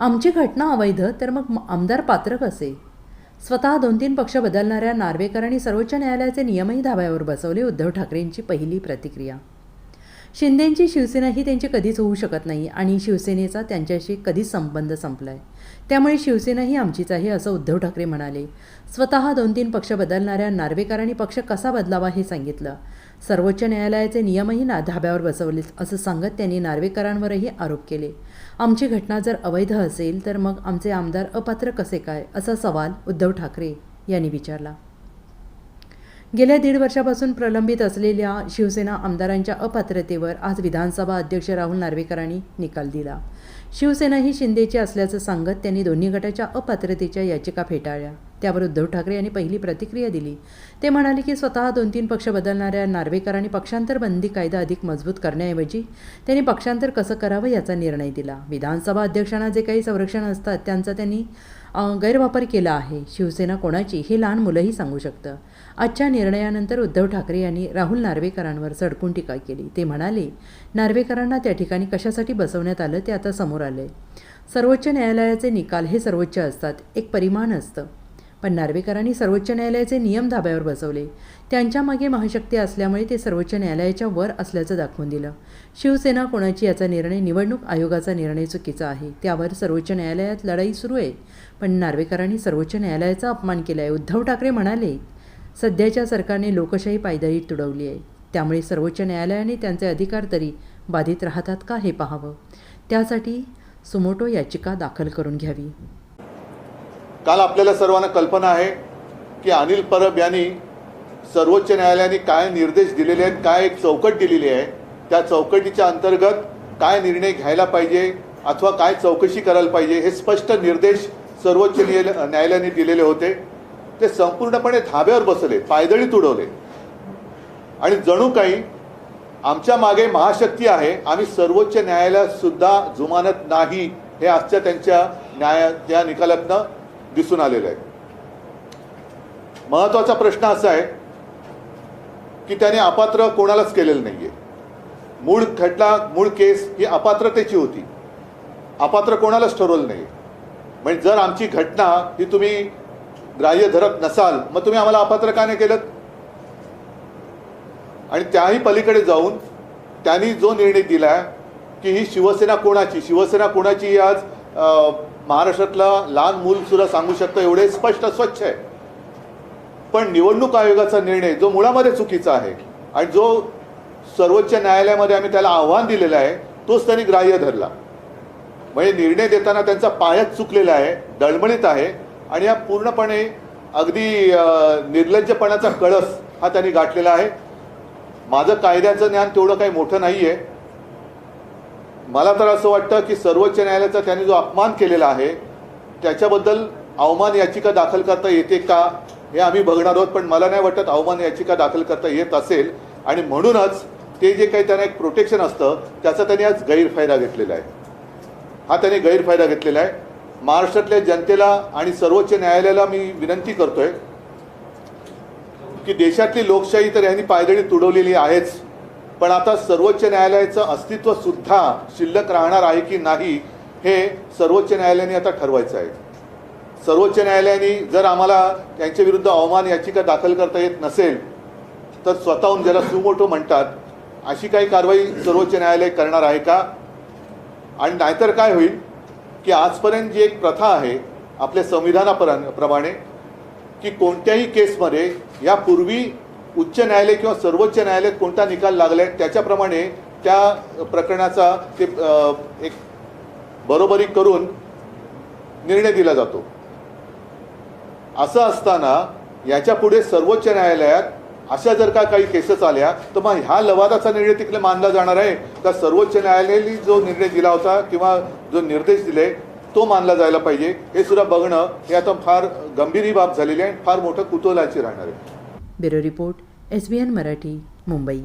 आमची घटना अवैध तर मग आमदार पात्र कसे? स्वतः दोन तीन पक्ष बदलणाऱ्या नार्वेकरांनी सर्वोच्च न्यायालयाचे नियमही धाब्यावर बसवले उद्धव ठाकरेंची पहिली प्रतिक्रिया शिंदेंची शिवसेना ही त्यांची कधीच होऊ शकत नाही आणि शिवसेनेचा त्यांच्याशी कधीच संबंध संपला आहे त्यामुळे शिवसेना ही आमचीच आहे असं उद्धव ठाकरे म्हणाले. स्वतः दोन तीन पक्ष बदलणाऱ्या नार्वेकरांनी पक्ष कसा बदलावा हे सांगितलं. सर्वोच्च न्यायालयाचे नियमही ना धाब्यावर बसवले असं सांगत त्यांनी नार्वेकरांवरही आरोप केले. आमची घटना जर अवैध असेल तर मग आमचे आमदार अपात्र कसे काय? असा सवाल उद्धव ठाकरे यांनी विचारला. गेल्या दीड वर्षापासून प्रलंबित असलेल्या शिवसेना आमदारांच्या अपात्रतेवर आज विधानसभा अध्यक्ष राहुल नार्वेकरांनी निकाल दिला. शिवसेना ही शिंदेची असल्याचं सांगत त्यांनी दोन्ही गटाच्या अपात्रतेच्या याचिका फेटाळल्या. त्यावर उद्धव ठाकरे यांनी पहिली प्रतिक्रिया दिली. ते म्हणाले की स्वतः दोन तीन पक्ष बदलणाऱ्या नार्वेकरांनी पक्षांतर बंदी कायदा अधिक मजबूत करण्याऐवजी त्यांनी पक्षांतर कसं करावं याचा निर्णय दिला. विधानसभा अध्यक्षांना जे काही संरक्षण असतात त्यांचा त्यांनी गैरवापर केला आहे. शिवसेना कोणाची हे लहान मुलंही सांगू शकतं. आजच्या निर्णयानंतर उद्धव ठाकरे यांनी राहुल नार्वेकरांवर सडकून टीका केली. ते म्हणाले नार्वेकरांना त्या ठिकाणी कशासाठी बसवण्यात आलं ते आता समोर आलं सर्वोच्च न्यायालयाचे निकाल हे सर्वोच्च असतात. एक परिमाण असतं. पण नार्वेकरांनी सर्वोच्च न्यायालयाचे नियम धाब्यावर बसवले. त्यांच्या मागे महाशक्ती असल्यामुळे ते सर्वोच्च न्यायालयाच्या वर असल्याचं दाखवून दिलं. शिवसेना कोणाची याचा निर्णय निवडणूक आयोगाचा निर्णय चुकीचा आहे त्यावर सर्वोच्च न्यायालयात लढाई सुरू आहे. पण नार्वेकरांनी सर्वोच्च न्यायालयाचा अपमान केला आहे उद्धव ठाकरे म्हणाले सध्याच्या सरकारने लोकशाही पायदळी तुडवली आहे. त्यामुळे सर्वोच्च न्यायालयाने त्यांचे अधिकार तरी बाधित राहतात का हे पाहावं? त्यासाठी सुमोटो याचिका दाखल करून घ्यावी. काल आपल्याला सर्वांना कल्पना आहे की अनिल परब यांनी सर्वोच्च न्यायालयाने काय निर्देश दिलेले आहेत काय एक चौकट दिलेली आहे त्या चौकटीच्या अंतर्गत काय निर्णय घ्यायला पाहिजे अथवा काय चौकशी करायला पाहिजे हे स्पष्ट निर्देश सर्वोच्च न्यायालयाने दिलेले होते. ते संपूर्णपणे धाब्यावर बसले पायदळी तुडवले. आणि जणू काही आमच्या मागे महाशक्ती आहे. आम्ही सर्वोच्च न्यायालयात सुद्धा जुमानत नाही हे आजच्या त्यांच्या न्याया त्या निकालातनं दिसून आलेलं आहे. महत्त्वाचा प्रश्न असा आहे की त्याने अपात्र कोणालाच केलेलं नाही आहे मूळ खटला मूळ केस ही अपात्रतेची होती. अपात्र कोणालाच ठरवलं नाही म्हणजे जर आमची घटना ही तुम्ही ग्राह्य धरत नसाल मग तुम्ही आम्हाला अपात्र का नाही केलं आणि त्याही पलीकडे जाऊन त्यांनी जो निर्णय दिला की ही शिवसेना कोणाची? शिवसेना कोणाची आज महाराष्ट्रातलं महाराष्ट्रातला लहान मूल सुद्धा सांगू शकतं एवढे स्पष्ट स्वच्छ आहे. पण निवडणूक आयोगाचा निर्णय जो मुळामध्ये चुकीचा आहे आणि जो सर्वोच्च न्यायालयामध्ये आम्ही त्याला आव्हान दिलेलं आहे तोच त्यांनी ग्राह्य धरला. म्हणजे निर्णय देताना त्यांचा पायाच चुकलेला आहे दळमळीत आहे आणि हा पूर्णपणे अगदी निर्लज्जपणाचा कळस हा त्यांनी गाठलेला आहे. माझं कायद्याचं ज्ञान तेवढं काही मोठं नाही आहे मला तर असं वाटतं की सर्वोच्च न्यायालयाचा त्यांनी जो अपमान केलेला आहे त्याच्याबद्दल अवमान याचिका दाखल करता येते का हे आम्ही बघणार आहोत पण मला नाही वाटत अवमान याचिका दाखल करता येत असेल. आणि म्हणूनच ते जे काही त्यांना एक प्रोटेक्शन असतं त्याचा त्यांनी आज गैरफायदा घेतलेला आहे. हा त्यांनी गैरफायदा घेतलेला आहे. महाराष्ट्रातल्या जनतेला आणि सर्वोच्च न्यायालयाला मी विनंती करतोय की देशातली लोकशाही तर यांनी पायदळी तुडवलेली आहेच. पण आता सर्वोच्च न्यायालयाचं अस्तित्व सुद्धा शिल्लक राहणार आहे की नाही हे सर्वोच्च न्यायालयाने आता ठरवायचं आहे. सर्वोच्च न्यायालयाने जर आम्हाला त्यांच्या विरुद्ध अवमान याचिका दाखल करता येत नसेल तर स्वतःहून ज्याला सुमोटो म्हणतात अशी काही कारवाई सर्वोच्च न्यायालय करणार आहे का? आणि नाहीतर काय होईल की आजपर्यंत जी एक प्रथा आहे आपल्या संविधानापरा- प्रमाणे की कोणत्याही केसमध्ये यापूर्वी उच्च न्यायालय किंवा सर्वोच्च न्यायालयात कोणता निकाल लागलाय त्याच्याप्रमाणे त्या प्रकरणाचा ते एक बरोबरी करून निर्णय दिला जातो. असं असताना याच्यापुढे सर्वोच्च न्यायालयात अशा जर का काही केसेस आल्या तर मग ह्या लवादाचा निर्णय तिकडे मानला जाणार आहे. का सर्वोच्च न्यायालयाने जो निर्णय दिला होता किंवा जो निर्देश दिले तो मानला जायला पाहिजे. हे सुद्धा बघणं हे आता फार गंभीर ही बाब झालेली आहे फार मोठं कुतूहलाची राहणार आहे. Bureau report S B N Marathi Mumbai.